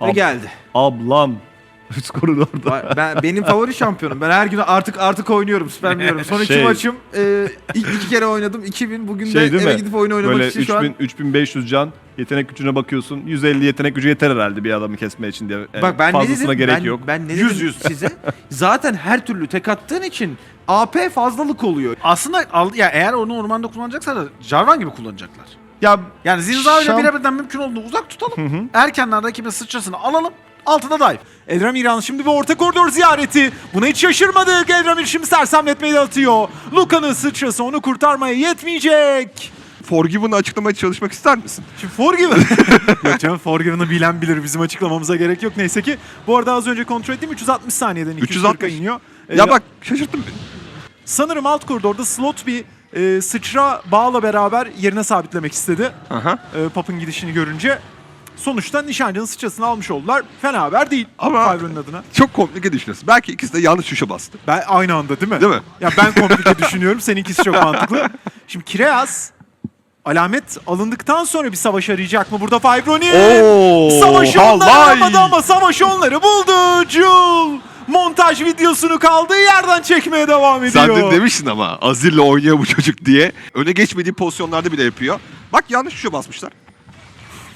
Ve Ab- geldi. Ablam. Üst koridorda. Ben benim favori şampiyonum. Ben her gün artık artık oynuyorum, spamliyorum. Son iki Şey- maçım e, iki, iki kere oynadım. 2000 bugün de Şey değil eve mi? gidip oyun oynamak Böyle için şu an 3000, 3500 can. Yetenek gücüne bakıyorsun. 150 yetenek gücü yeter herhalde bir adamı kesme için diye. Yani Bak ben ne fazlasına dedim? gerek ben, yok. Ben ne Yüz dedim yüz. size? Zaten her türlü tek attığın için AP fazlalık oluyor. Aslında al, ya eğer onu ormanda kullanacaksa da Jarvan gibi kullanacaklar. Ya Yani Zinza ile Şam- birebirden mümkün olduğu uzak tutalım. Erkenden rakibin sıçrasını alalım. Altıda dive. Elramir yalnız şimdi bir orta koridor ziyareti. Buna hiç şaşırmadık. Elramir şimdi sersemletmeyi de atıyor. Luka'nın sıçrası onu kurtarmaya yetmeyecek. Forgiven'ı açıklamaya çalışmak ister misin? Şimdi Forgiven. Yok canım Forgiven'ı bilen bilir. Bizim açıklamamıza gerek yok. Neyse ki bu arada az önce kontrol ettim 360 saniyeden 240'a 360. iniyor. Ee, Ya bak şaşırttın beni. Sanırım alt koridorda slot bir e, sıçra bağla beraber yerine sabitlemek istedi. Aha. E, Pop'un gidişini görünce. Sonuçta nişancının sıçrasını almış oldular. Fena haber değil. Ama- Fyron'un adına. Çok komplike düşünüyorsun. Belki ikisi de yanlış tuşa bastı. Ben aynı anda değil mi? Değil mi? Ya ben komplike düşünüyorum. Seninkisi çok mantıklı. Şimdi Kireas alamet alındıktan sonra bir savaş arayacak mı burada Fybroni? Oo, Savaşı halay! aramadı ama savaş onları buldu. Jul montaj videosunu kaldığı yerden çekmeye devam ediyor. Sen de demiştin ama Azir'le oynuyor bu çocuk diye. Öne geçmediği pozisyonlarda bile yapıyor. Bak yanlış tuşa basmışlar.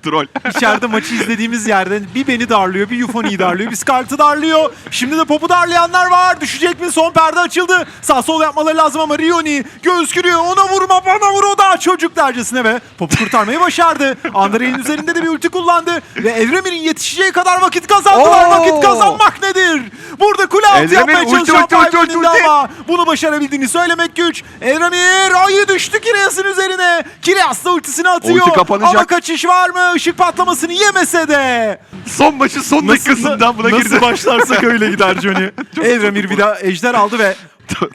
Troll. İçeride maçı izlediğimiz yerden bir beni darlıyor, bir Euphony'yi darlıyor, bir Scarlet'ı darlıyor. Şimdi de Pop'u darlayanlar var. Düşecek mi? Son perde açıldı. Sağ sol yapmaları lazım ama Rioni göz kürüyor. Ona vurma bana vur o da çocuk dercesine ve Pop'u kurtarmayı başardı. Andrei'nin üzerinde de bir ulti kullandı. Ve Evremir'in yetişeceği kadar vakit kazandılar. Oo! Vakit kazanmak nedir? Burada kule altı Evremir yapmaya ulti, çalışan ulti. ama bunu başarabildiğini söylemek güç. Evremir ayı düştü Kireas'ın üzerine. Kireas da ultisini atıyor. Ulti kapanacak. Ama kaçış var mı? Işık patlamasını yemese de. Son maçın son dakikasından buna nasıl girdi. başlarsak öyle gider Johnny. Evremir bir daha ejder aldı ve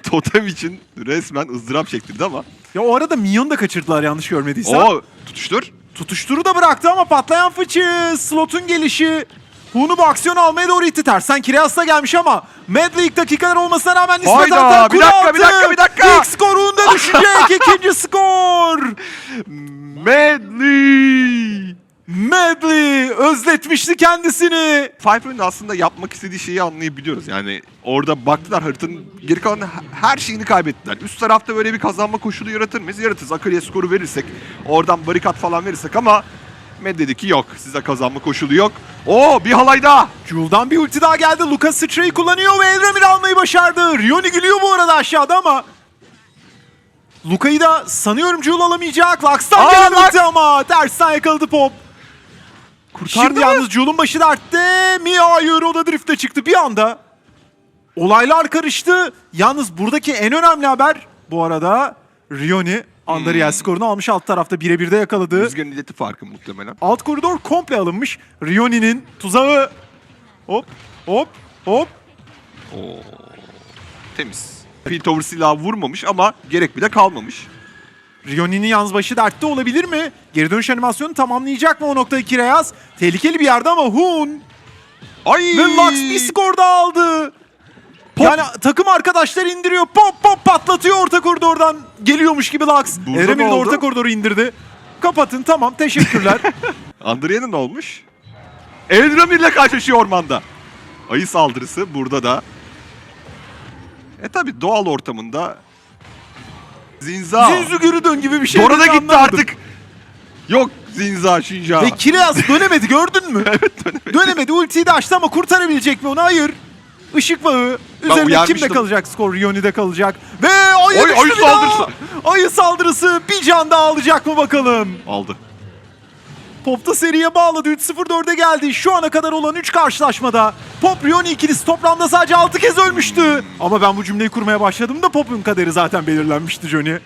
Totem için resmen ızdırap çektirdi ama. ya o arada minyon da kaçırdılar yanlış görmediysem. Oo tutuştur. Tutuşturu da bıraktı ama patlayan fıçı, slotun gelişi Hunu bu aksiyonu almaya doğru itti. Tersten Kireas da gelmiş ama Medley ilk dakikalar olmasına rağmen nispeten Hayda, bir kule dakika, bir dakika, bir dakika. İlk skorunda düşecek. ikinci skor. Medley. Medley özletmişti kendisini. Pfeiffer'ın aslında yapmak istediği şeyi anlayabiliyoruz. Yani orada baktılar haritanın geri kalan her şeyini kaybettiler. Üst tarafta böyle bir kazanma koşulu yaratır mıyız? Yaratırız. Akali'ye skoru verirsek, oradan barikat falan verirsek ama Med dedi ki yok. Size kazanma koşulu yok. Oo bir halay daha. Jul'dan bir ulti daha geldi. Lucas sıçrayı kullanıyor ve Elramir almayı başardı. Rioni gülüyor bu arada aşağıda ama Luka'yı da sanıyorum Jul alamayacak. Lux'tan Aa, gelen ulti ama tersten yakaladı Pop. Kurtardı Şimdi yalnız Jul'un başı dertte. Mi hayır o da drift'e çıktı bir anda. Olaylar karıştı. Yalnız buradaki en önemli haber bu arada Rioni Andariel Hmm. skorunu almış alt tarafta birebir de yakaladı. Rüzgarın illeti farkı muhtemelen. Alt koridor komple alınmış. Rioni'nin tuzağı. Hop hop hop. Oo. Temiz. Piltover silahı vurmamış ama gerek bile kalmamış. Rioni'nin yalnız başı dertte olabilir mi? Geri dönüş animasyonu tamamlayacak mı o noktayı Kireyaz? Tehlikeli bir yerde ama Hun Ay! ve Lux bir skor daha aldı. Yani takım arkadaşlar indiriyor. Pop pop patlatıyor orta koridordan. Geliyormuş gibi Lux. Eremir de orta koridoru indirdi. Kapatın tamam teşekkürler. Andria'nın ne olmuş? Eldramir'le karşılaşıyor ormanda. Ayı saldırısı burada da. E tabi doğal ortamında Zinza. Zinzu geri dön gibi bir şey. Dora da gitti anlamadım. artık. Yok Zinza, Shinja. Ve Kireas dönemedi gördün mü? evet dönemedi. Dönemedi ultiyi de açtı ama kurtarabilecek mi onu? Hayır. Işık bağı. Üzerinde kimde kalacak skor? Rioni'de kalacak. Ve ayı Oy, ayı saldırısı. Ayı saldırısı bir can daha alacak mı bakalım? Aldı. Pop'ta seriye bağladı. 3-0-4'e geldi. Şu ana kadar olan 3 karşılaşmada Pop Rioni ikilisi toplamda sadece 6 kez ölmüştü. Ama ben bu cümleyi kurmaya başladığımda Pop'un kaderi zaten belirlenmişti Johnny.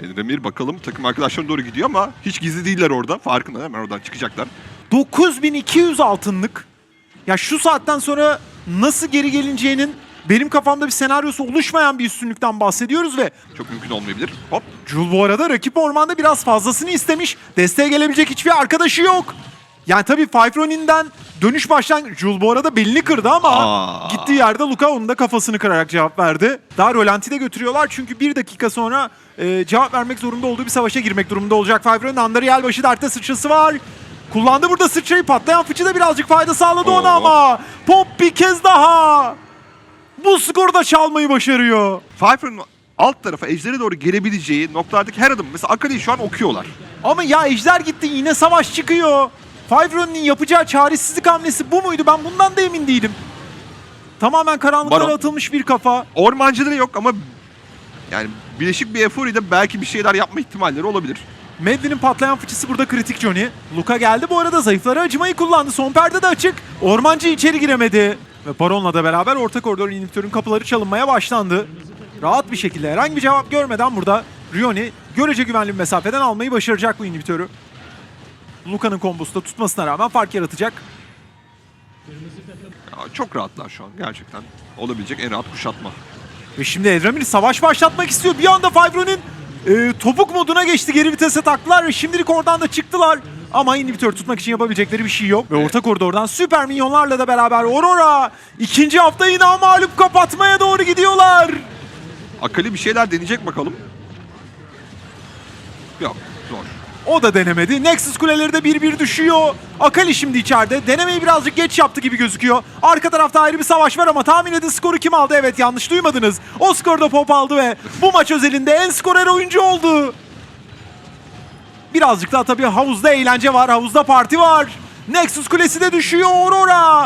Eldramir bakalım takım arkadaşlarına doğru gidiyor ama hiç gizli değiller orada. Farkında hemen oradan çıkacaklar. 9200 altınlık. Ya şu saatten sonra nasıl geri gelineceğinin benim kafamda bir senaryosu oluşmayan bir üstünlükten bahsediyoruz ve Çok mümkün olmayabilir. Hop. Jul bu arada rakip ormanda biraz fazlasını istemiş. Desteğe gelebilecek hiçbir arkadaşı yok. Yani tabii Five Ronin'den dönüş başlangıç. Jul bu arada belini kırdı ama Aa. gittiği yerde Luka onun da kafasını kırarak cevap verdi. Daha Rolanti'de götürüyorlar çünkü bir dakika sonra e, cevap vermek zorunda olduğu bir savaşa girmek durumunda olacak Five Ronin. Andariel başı dertte sıçrası var. Kullandı burada sıçrayı patlayan fıçı da birazcık fayda sağladı ona Oo. ama. Pop bir kez daha. Bu skoru da çalmayı başarıyor. Pfeiffer'ın alt tarafa ejdere doğru gelebileceği noktalardaki her adım mesela Akali'yi şu an okuyorlar. Ama ya Ejder gitti yine savaş çıkıyor. Five Run'un yapacağı çaresizlik hamlesi bu muydu? Ben bundan da emin değilim. Tamamen karanlıklara Baron. atılmış bir kafa. Ormancıları yok ama yani bileşik bir eforuyla belki bir şeyler yapma ihtimalleri olabilir. Medli'nin patlayan fıçısı burada kritik Johnny. Luka geldi bu arada zayıflara acımayı kullandı. Son perde de açık. Ormancı içeri giremedi. Ve Baron'la da beraber orta koridor inhibitörün kapıları çalınmaya başlandı. Rahat bir şekilde herhangi bir cevap görmeden burada Rioni görece güvenli bir mesafeden almayı başaracak bu inhibitörü. Luka'nın kombosu da tutmasına rağmen fark yaratacak. Ya çok rahatlar şu an gerçekten. Olabilecek en rahat kuşatma. Ve şimdi Edramir savaş başlatmak istiyor. Bir anda Fibro'nun e, topuk moduna geçti. Geri vitese taktılar ve şimdilik oradan da çıktılar. Ama inhibitör tutmak için yapabilecekleri bir şey yok. Ve orta koridordan süper minyonlarla da beraber Aurora ikinci hafta yine mağlup kapatmaya doğru gidiyorlar. Akali bir şeyler deneyecek bakalım. Yok zor. O da denemedi. Nexus kuleleri de 1-1 düşüyor. Akali şimdi içeride. Denemeyi birazcık geç yaptı gibi gözüküyor. Arka tarafta ayrı bir savaş var ama tahmin edin skoru kim aldı? Evet yanlış duymadınız. O skorda Pop aldı ve bu maç özelinde en skorer oyuncu oldu. Birazcık daha tabii havuzda eğlence var. Havuzda parti var. Nexus kulesi de düşüyor Aurora.